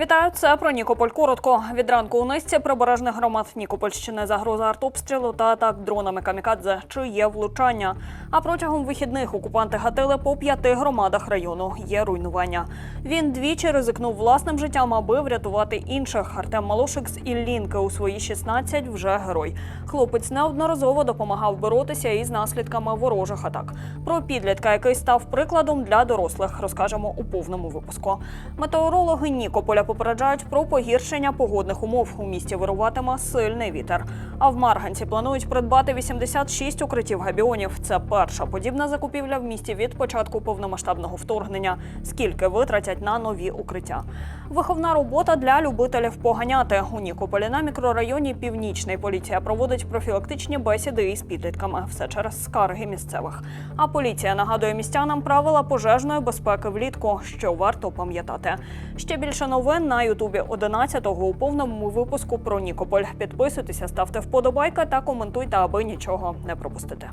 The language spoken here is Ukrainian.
Вітаю, це про Нікополь. Коротко. Від ранку у низці прибережних громад Нікопольщини загроза артобстрілу та атак дронами камікадзе, чи є влучання. А протягом вихідних окупанти гатили по п'яти громадах району. Є руйнування. Він двічі ризикнув власним життям, аби врятувати інших. Артем Малошик з Іллінки у свої 16 вже герой. Хлопець неодноразово допомагав боротися із наслідками ворожих атак. Про підлітка, який став прикладом для дорослих, розкажемо у повному випуску. Метеорологи Нікополя попереджають про погіршення погодних умов. У місті вируватиме сильний вітер. А в Марганці планують придбати 86 укриттів габіонів. Це перша подібна закупівля в місті від початку повномасштабного вторгнення. Скільки витратять на нові укриття? Виховна робота для любителів поганяти. У Нікополі на мікрорайоні Північний поліція проводить профілактичні бесіди із підлітками. Все через скарги місцевих. А поліція нагадує містянам правила пожежної безпеки влітку, що варто пам'ятати. Ще більше новин на Ютубі 11-го у повному випуску про Нікополь. Підписуйтеся, ставте вподобайка та коментуйте, аби нічого не пропустити.